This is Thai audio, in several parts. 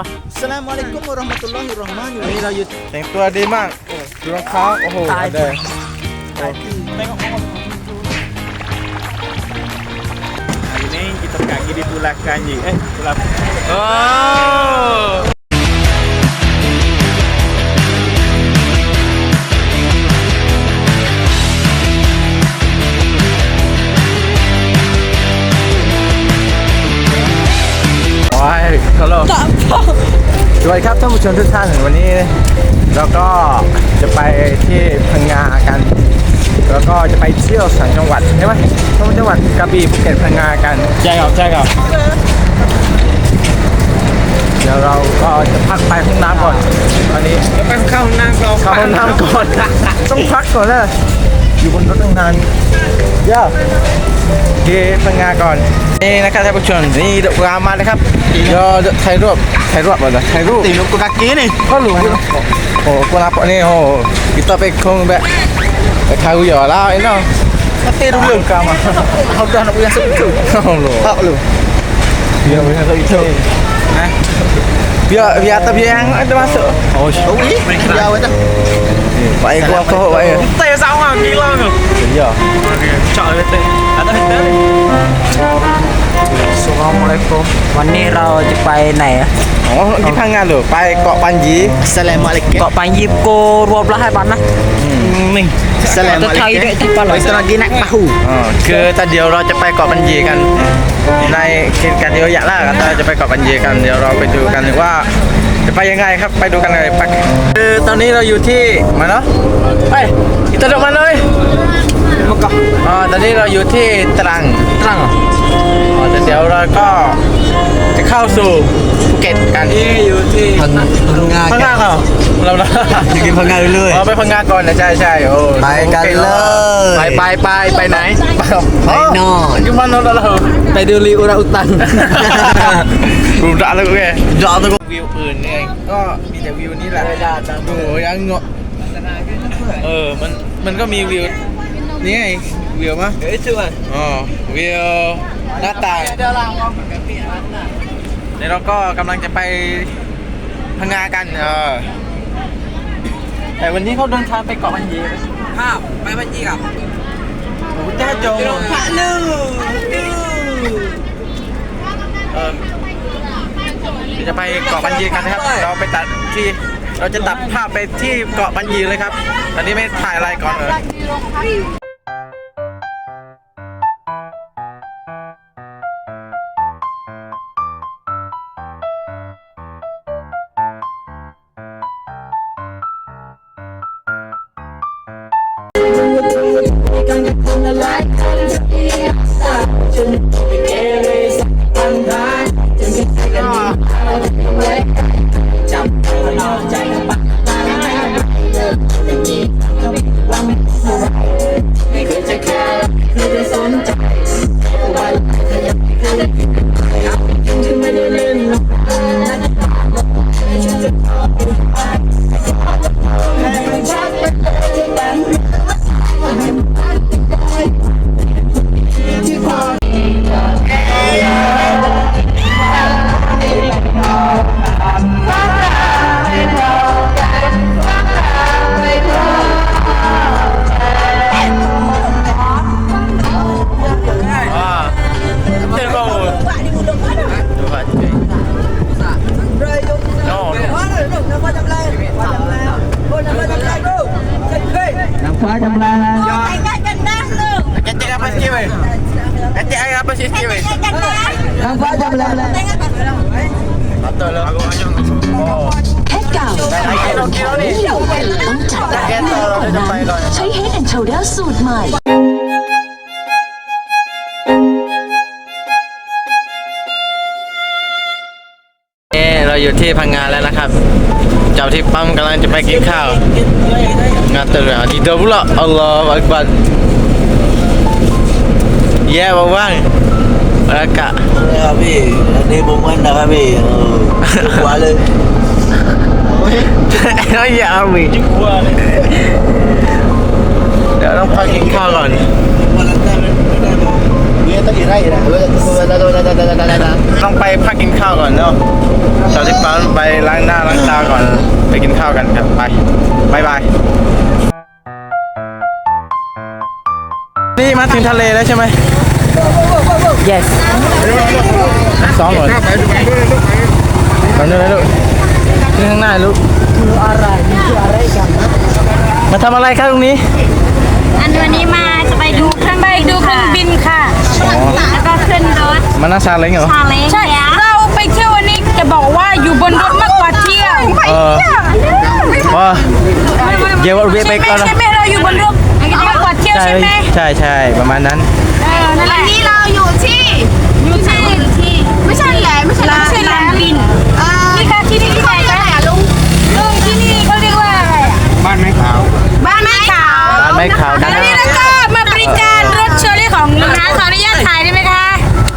วะ Assalamualaikum warahmatullahi wabarakatuh วันนี้เราอยู่แต่งตัวดีมากดูรองเท้าโอ้โหตายเดย Hari ni kita pergi di Bulakan je Eh, Bulakan โสวัสดีครับท่านผู้ชมทุกท่านวันนี้เราก็จะไปที่พังงากัน แล้วก็จะไปเที่ยวสามจังหวัดใช่ไหมทั้งจังหวัดกระบี่ภูเก็ตพังงากันใช่ครับใช่ครับเดี๋ยวเราก็จะพักไปห้องน้ำก่อนตอนนี้ไปเข้าห้องน้ำเราเข้าห้องน้ำก่อน ต้องพักก่อนเลยอยู่บนรถตั้งนานย่าเกพังงาก่อน นี่นะครับท่านผู้ชมนี่เวลามานะครับเดี๋ยวถ่ายรูปถ่ายรูปก่อนนะถ่ายรูป Tengok ke kaki ni ก็หลูโอ้โหกูรับนี่โอ้โห kita ไปคงแบบไปคาอุยอแล้วไอ้น้อง Kata dulu kamu Kau dah nak punya sebut oh lo Tak lu biar punya tu itu Eh biar biar tapi yang ada masuk Oh Ui Dia awak dah baik gua kau baik Tak sama gila tu ya Cak betul Ada betul Assalamualaikum วันนี้เราจะไปไหนอะอ๋อที่พังงานเหรอไปเกาะปันยี Assalamualaikum เกาะปังยีบโกรวมแล้วให้บันนะนี่ Assalamualaikum Kita lagi nak tahu อ๋อคือแต่เดี๋ยวเราจะไปเกาะปันยีกัน ในกิจการเดียวอย่างแรกเราจะไปเกาะปันยีกันเดี๋ยวเราไปดูกันว่าจะไปยังไงครับไปดูกันเลยปักคือตอนนี้เราอยู่ที่มาเนาะไป kita duduk mana oi Mekah อ๋อตอนนี้เราอยู่ที่ตรังตรังเหรออ๋อแต่เดี๋ยวเราก็จะเข้าสู่ภู เก็ตกันที่อยู่ที่พังงาพังงาเหรอเราเราจะกินพังงาเรื่อยอ๋อไปพังงาก่อนนะใช่ใช่โอ้ไปกันเลยไปไปไปไปไหนไปไปนอน Di mana dah lah? ไปดูรีอุราอุตัน Budak lah gue. Jauh tu view อื่นเนี่ยก็มีแต่วิวนี่แหละโอ้โหยังเงาะเออมันมันก็มีวิวนี่ไงวิวมะ Itu kan อ๋อวิวหน้าต่าง เดี๋ยวเราก็กำลังจะไปพังงากัน เออ แต่วันนี้เขาเดินทางไปเกาะมันยีข้าวไปปังยีกับโอ้โหจ้าจงพระลูเออเดี๋ยวจะไปเกาะบันยีกันนะครับ เราไปตัดที่ เราจะตัดภาพไปที่เกาะบันยีเลยครับ ตอนนี้ไม่ถ่ายอะไรก่อนเอ ออ่ kilo ni. ที่เราต้องจับ Tak kira เราจะไปก่อนใช้ Head and Shoulder สูตรใหม่นี่เราอยู่ที่พังงานแล้วนะครับ เจ้าที่ปั๊มกำลังจะไปกินข้าว งานตื่นดีเดบุละอัลลอฮฺอักบัรแย่บ้างแล้วกะ Habis Ni bumuan dah habis Kuat le แล้วอย่าเอาอีกเดี๋ยวต้องพักกินข้าวก่อน Dia tadi raya dah Dah dah dah dah dah dah dah dah ต้องไปพักกินข้าวก่อนเนาะจอดที่ปั๊มไปล้างหน้าล้างตาก่อน ไปกินข้าวกันครับไปบายบาย นี่มาถึงทะเลแล้วใช่ไหม yes ซ้อมก่อนไปนู่นเลยลูก นี่ข้างหน้าลูกมาทำอะไรครับตรงนี้ อันวันนี้มาจะไปดูเครื่องบินดูเครื่องบินค่ะ แล้วก็ขึ้นรถมานั่งซาเล้งเหรอชาเล้งใช่เราไปเที่ยววันนี้จะบอกว่าอยู่บนรถมากกว่าเที่ยวเออว่าเดี๋ยวเราไปใช่ไหมก่อนนะใช่ไหมเราอยู่บนรถมากกว่าเที่ยวใช่ใช่ไหมใช่ใช่ประมาณนั้นเออนั่นแหวัละนนี้เราอยู่ที่อยู่ที่ที่ไม่ใช่แหละไม่ใช่ไม่ใช่แหลมบินเออนี่ค่ะที่นี่ที่ไหนที่ไหน คะ อะลุง ลุงที่นี่เขาเรียกว่า อะไรอะบ้านไม้ขาวร้านไม้ขาวด้านหแล้วน้านี่แล้วก็มาบริการรถเชอรี่ของลุงนะขออนุญาตถ่ายได้ไหมคะ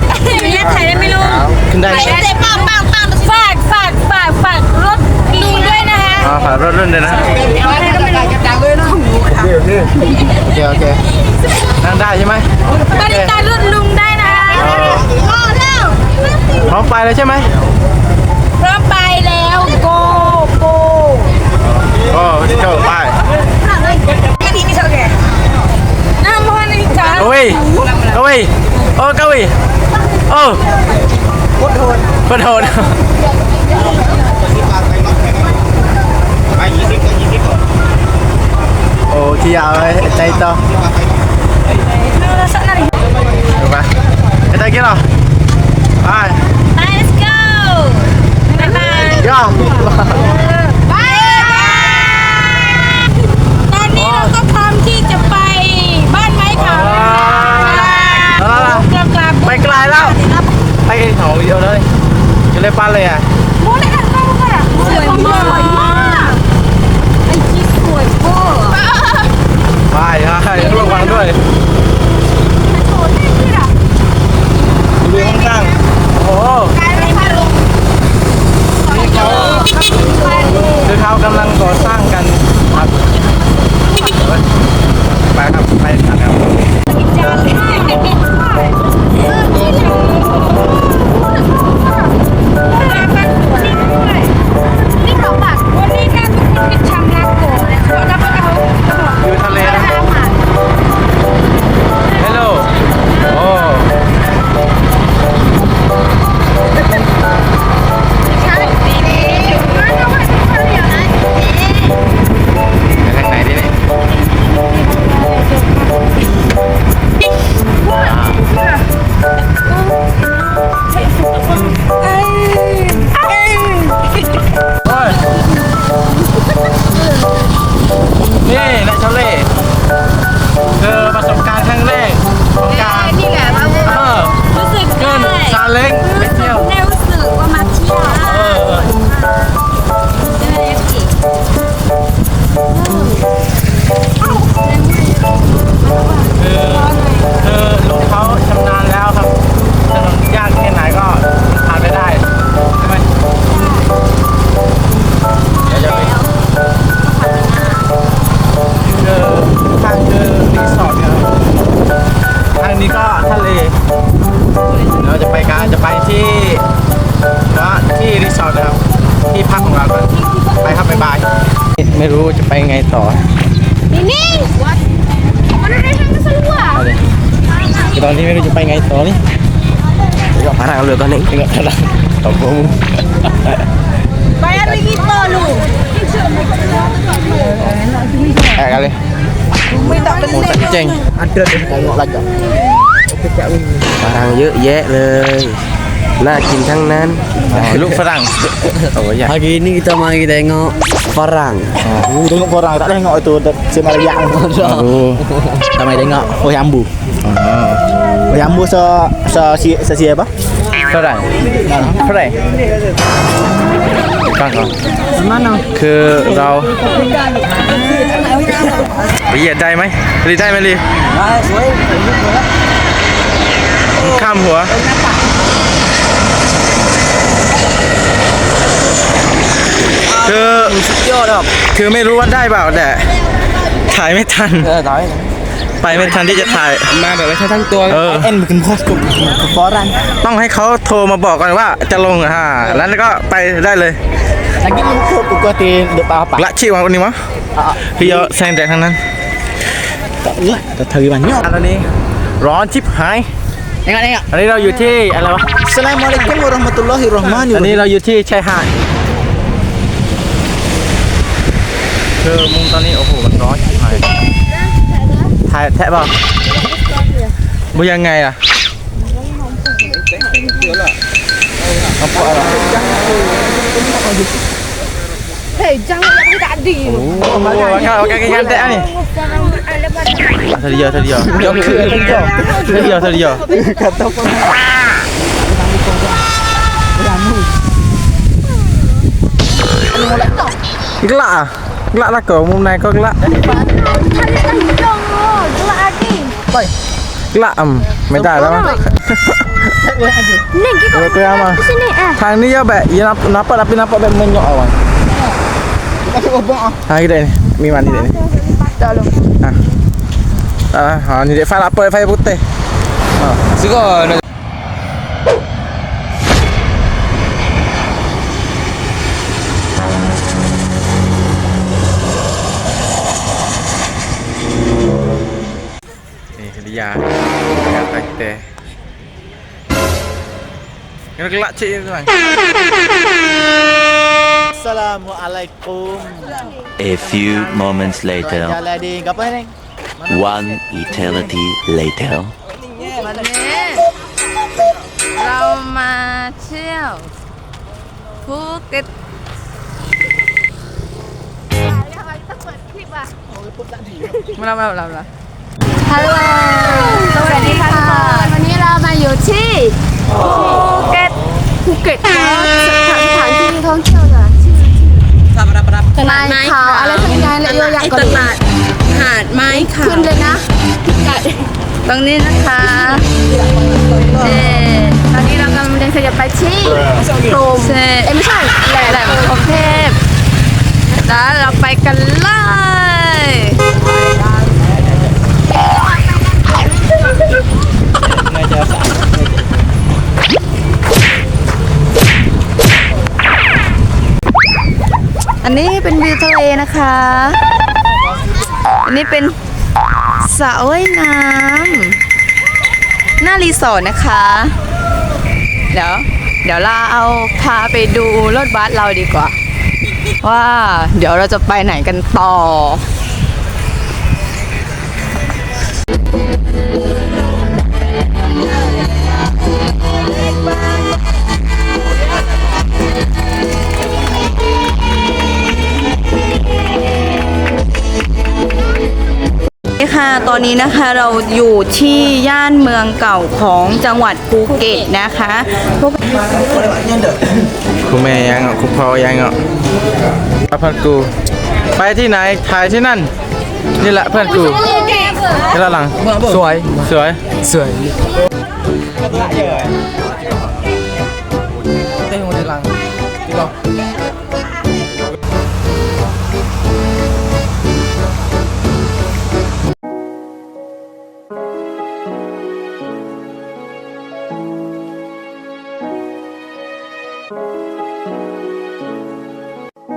ขออนุญาตถ่ายได้ไหมลุงขึ้นได้ไปเลยปังปังปังฝากฝากฝากฝากรถลุงด้วยนะคะอ๋อฝากรถรุ่นเลยนะอะไรก็ไม่รู้โอเคโอเคนั่งได้ใช่ไหมบริการรถลุงได้นะคะรอแล้วพร้อมไปเลยใช่ไหม ใจต่อ Rasa nari. ถูกปะไอ้ใจกินเหรอไป let's go บ๊ายบาย ย่อ ตอนนี้เราก็พร้อมที่จะไปบ้านไม้ขาวกลับกลับ ไปไกลแล้ว ไปเขาเดียวเลยจะเลย ปั้นเลยอะ ยวพาทางตบมือ bayar lagi tolu แอกกันเลยโอ้แต่เจ๋ง Ada di tengok lagi. Barang เยอะแยะเลยน่ากินทั้งนั้นลูกฝรั่งโอ้ยอยาก Hari ini kita mari tengok Farang. Uh, tengok orang tak tengok itu semalayak. โอ้ Sama tengok oh jambu. Oh jambu se se si se si apa? เท่าไหร่เท่าไหร่ฟังก่อนคือเราไปเหยียดได้ไหมรีได้ไหมรีข้ามหัว คือสุดยอดครับ คือไม่รู้ว่าได้เปล่าแต่ถ่ายไม่ทัน เออถอย ไปไม่ทันที่จะถ่าย มาแบบไม่ใช่ทั้งตัวเออ En bikin kostum koran. ต้องให้เขาโทรมาบอกก่อนว่าจะลงอะฮะแล้วก็ไปได้เลย Lagi ni kau kau ti dek apa? ละชีวันนี้มั้งพี่เยอะแซงแต่ทั้งนั้น Tak ni. Tak tahu banyak. อันนี้ร้อนชิบหาย Tengok tengok. อันนี้เราอยู่ที่อะไรวะ Assalamualaikum warahmatullahi อัน wabarakatuh. นี้เราอยู่ที่ชายหาดคือมุมตอนนี้โอ้โหมันร้อนชิบหาย ถ่ายแทะเปล่าบุยังไงล่ะเอาปะอะไร Hei, jangan lagi tak ada. โอ้โหโ gelak lah kau umum naik kau gelak. Gelak lagi baik gelak am meja ada mana kita mana sini? Tang ni ya baik ya napa? tapi napa baik menyok awan kasih kita ni. Miman ni ni. Tak lo ah. ah. Ah ni dia fail apa? Fail putih. Oh. Sigo, nak kita Kena gelak cik ni tuan Assalamualaikum. A few moments later, Jalan di apa ni? one eternity later. เรามาเที่ยวภูเก็ตมาแล้วมาแล้วมาแล้ว ฮัลโหล สวัสดีค่ะทุกคนวันนี้เรามาอยู่ที่ภูเก็ต ภูเก็ตสถานที่ท่องเที่ยวน่ะชื่อตลาดไม้ขาวอะไรสักอย่างเลยอยากตลาดหาดไม้ขาวขึ้นเลยนะตรงนี้นะคะเอ่อตอนนี้เรากำลังเดินขยับไปที่โรมเอ้ยไม่ใช่แหลมแหลมกรุงเทพแล้วเราไปกันเลย อันนี้เป็นวิวทะเลนะคะ อันนี้เป็นสระว่ายน้ำหน้ารีสอร์ทนะคะ เดี๋ยว เดี๋ยวเราเอาพาไปดูรถบัสเราดีกว่า ว่าเดี๋ยวเราจะไปไหนกันต่อ ตอนนี้นะคะเราอยู่ที่ย่านเมืองเก่าของจังหวัดภูเก็ตนะคะพวก คุณแม่ยังอะคุณพ่อยังอะเพื่อนกู ไปที่ไหนถ่ายที่นั่น นี่แหละเพื่อนกูนี่ละหลัง สวย สวย สวย